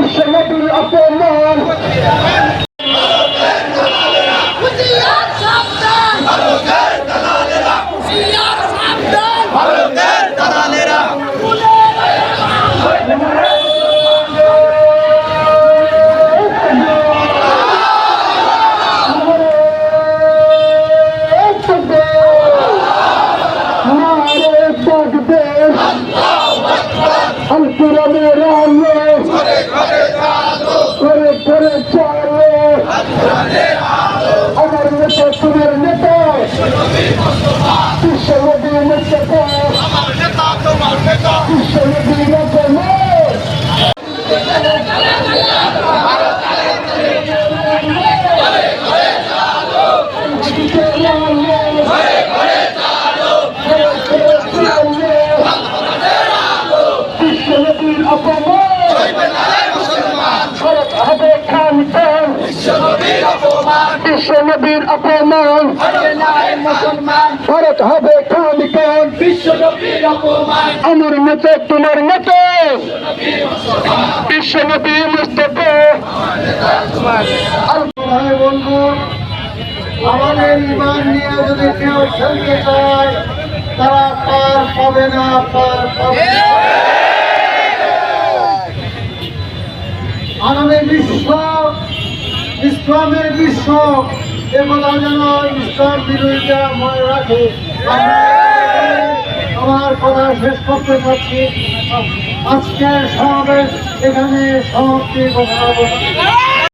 بالشهد الأطمان الله أكبر الكرم رامي সংগ্রাম করব বিশ্বনবীর অপমান ভারত হবে খান আমার মতো, তোমার মতো। বিশ্বনবী মুস্তফা। বন্ধু, আমাদের ইমান নিয়ে যদি কেউ খেলতে চায়, তারা পার পাবে না, পার পাবে। আগামী বিশ্ব, ইসলামের বিশ্ব, এ কথা যেন ইসলাম বিরোধীরা মনে রাখে। আমার কথা শেষ করতে পারছি। আজকের সমাবেশ এখানে সমাপ্তি ঘোষণা